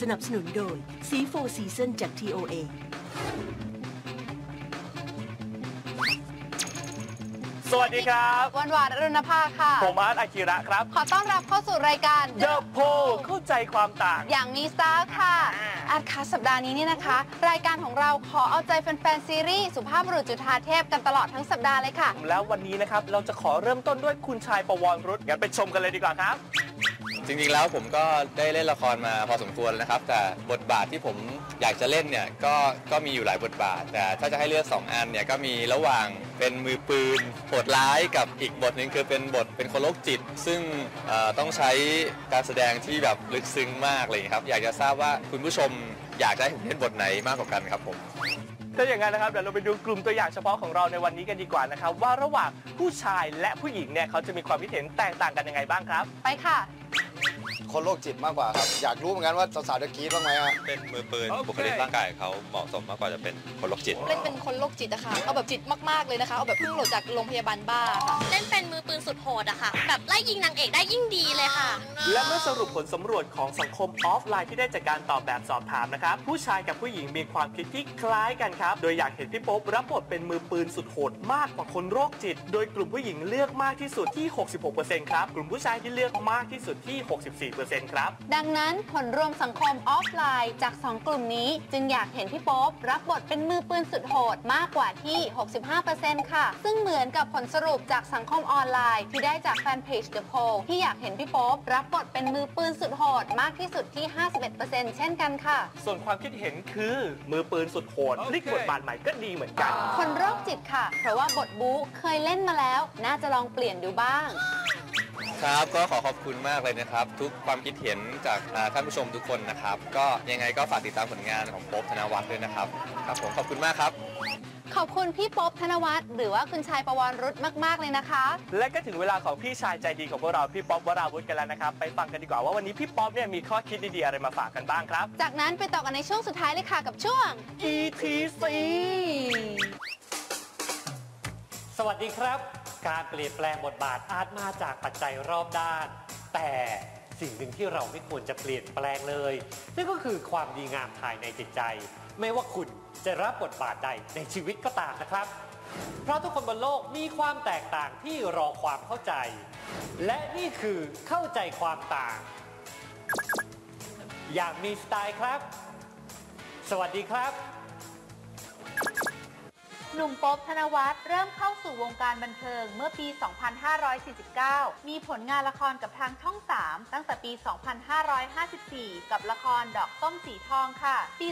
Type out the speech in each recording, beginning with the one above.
สนับสนุนโดย C4 Season จาก TOA สวัสดีครับ วันวานอรุณภาค่ะ ผมอาร์ตอากิระครับ ขอต้อนรับเข้าสู่รายการ The p o เข้าใจความต่าง อย่างมีสไตล์ค่ะ อาร์ตคะสัปดาห์นี้นี่นะคะ รายการของเราขอเอาใจแฟนๆซีรีส์สุภาพบุรุษจุฑาเทพกันตลอดทั้งสัปดาห์เลยค่ะ แล้ววันนี้นะครับ เราจะขอเริ่มต้นด้วยคุณชายประวรรุษงั้นไปชมกันเลยดีกว่าครับ จริงๆแล้วผมก็ได้เล่นละครมาพอสมควรแล้วนะครับ แต่บทบาทที่ผมอยากจะเล่นเนี่ยก็ก็มีอยู่หลายบทบาท แต่ถ้าจะให้เลือก 2 อันเนี่ยก็มีระหว่างเป็นมือปืนโหดร้ายกับอีกบทหนึ่งคือเป็นบทเป็นคนโรคจิต ซึ่งเอ่อต้องใช้การแสดงที่แบบลึกซึ้งมากเลยครับ อยากจะทราบว่าคุณผู้ชมอยากจะให้ผมเล่นบทไหนมากกว่ากันครับผมถ้าอย่างนั้นนะครับเดี๋ยวเราไปดูกลุ่มตัวอย่างเฉพาะของเราในวันนี้กันดีกว่านะครับว่าระหว่างผู้ชายและผู้หญิงเนี่ยเขาจะมีความคิดเห็นแตกต่างกันยังไงบ้างครับ ไปค่ะ คนโรคจิตมากกว่าครับ อยากรู้เหมือนกันว่าสาวๆจะกรี๊ดบ้างไหมฮะเป็นมือปืนโอเคบุคลิกร่างกายเขาเหมาะสมมากกว่าจะเป็นคนโรคจิต เล่นเป็นคนโรคจิตอะค่ะ เอาแบบจิตมากๆเลยนะคะ เอาแบบเพิ่งหลุดจากโรงพยาบาลบ้าค่ะ เล่นเป็นมือปืนสุดโหดอะค่ะ แบบไล่ยิงนางเอกได้ยิ่งดีเลยค่ะ และเมื่อสรุปผลสำรวจของสังคมออฟไลน์ที่ได้จากการตอบแบบสอบถามนะครับ ผู้ชายกับผู้หญิงมีความคิดที่คล้ายกันครับ โดยอยากเห็นพี่โป๊ปรับบทเป็นมือปืนสุดโหดมากกว่าคนโรคจิต โดยกลุ่มผู้หญิงเลือกมากที่สุดที่ 66%ครับ กลุ่มผู้ชายที่เลือกมากที่สุดที่ 64%ครับ ดังนั้นผลรวมสังคมออฟไลน์จาก 2 กลุ่มนี้ จึงอยากเห็นพี่โป๊ปรับบทเป็นมือปืนสุดโหดมากกว่าที่ 65%ค่ะ ซึ่งเหมือนกับผลสรุปจากสังคมออนไลน์ ที่ได้จากแฟนเพจ The Poll ที่อยากเห็นพี่โป๊ปรับบทเป็นมือปืนสุดโหดมากที่สุดที่ 51%เช่นกันค่ะ ส่วนความคิดเห็นคือมือปืนสุดโหดพลิกบทบาทใหม่ก็ดีเหมือนกัน คนโรคจิตค่ะ เพราะว่าบทบู๊เคยเล่นมาแล้ว น่าจะลองเปลี่ยนดูบ้าง ครับก็ขอขอบคุณมากเลยนะครับ ทุกความคิดเห็นจากอ่าท่านผู้ชมทุกคนนะครับ ก็ยังไงก็ฝากติดตามผลงานของโป๊บธนวัฒน์ด้วยนะครับครับผมขอบคุณมากครับ ขอบคุณพี่โป๊ปธนวัฒน์หรือว่าคุณชายประวรรุษมาก ๆ เลยนะคะ และก็ถึงเวลาของพี่ชายใจดีของพวกเราพี่ป๊อปวราวุธกันแล้วนะครับไปฟังกันดีกว่าว่าวันนี้พี่ป๊อปเนี่ยมีข้อคิดดีๆอะไรมาฝากกันบ้างครับ จากนั้นไปต่อกันในช่วงสุดท้ายเลยค่ะกับช่วง ETC สวัสดีครับ การเปลี่ยนแปลงบทบาทอาจมาจากปัจจัยรอบด้าน แต่สิ่งหนึ่งที่เราไม่ควรจะเปลี่ยนแปลงเลย นั่นก็คือความดีงามภายในจิตใจ ไม่ว่าคุณจะรับบทบาทใดในชีวิตก็ตามนะครับ เพราะทุกคนบนโลกมีความแตกต่างที่รอความเข้าใจ และนี่คือเข้าใจความต่าง อย่างมีสไตล์ครับ สวัสดีครับ หนุ่มป๊อบธนวัฒน์เริ่มเข้าสู่วงการบันเทิงเมื่อปี 2549 มีผลงานละครกับทางช่อง 3 ตั้งแต่ปี 2554 กับละครดอกส้มสีทองค่ะ ปี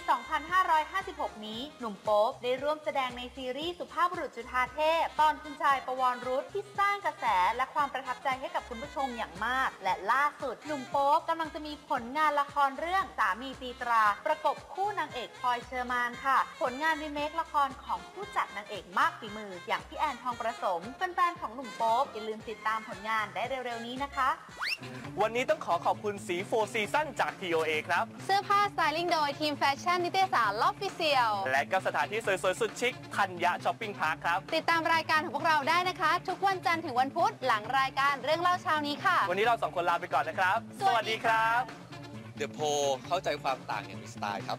2556 นี้หนุ่มป๊อบได้ร่วมแสดงในซีรีส์สุภาพบุรุษจุฑาเทพ ตอนคุณชายประวรรุษที่สร้างกระแสและความประทับใจให้กับคุณผู้ชมอย่างมาก และล่าสุดหนุ่มป๊อบกำลังจะมีผลงานละครเรื่องสามีตีตรา ประกบคู่นางเอกพลอยเชอร์มานค่ะ ผลงานรีเมคละครของผู้จัดนางเอกมากฝีมือ อย่างพี่แอนทองประสมแฟนๆของหนุ่มโป๊บอย่าลืมติดตามผลงานได้เร็วๆนี้นะคะ วันนี้ต้องขอขอบคุณสีโฟซีซั่นจาก TOA ครับ เสื้อผ้าสไตลิ่งโดยทีมแฟชั่นนิตยสารลอฟฟิเชียล และก็สถานที่สวยๆ สุดชิคธัญญะช้อปปิ้งพาร์คครับ ติดตามรายการของพวกเราได้นะคะ ทุกวันจันทร์ถึงวันพุธหลังรายการเรื่องเล่าเช้านี้ค่ะ วันนี้เราสองคนลาไปก่อนนะครับ สวัสดีครับ The p o เข้าใจความต่างอย่างมีสไตล์ครับ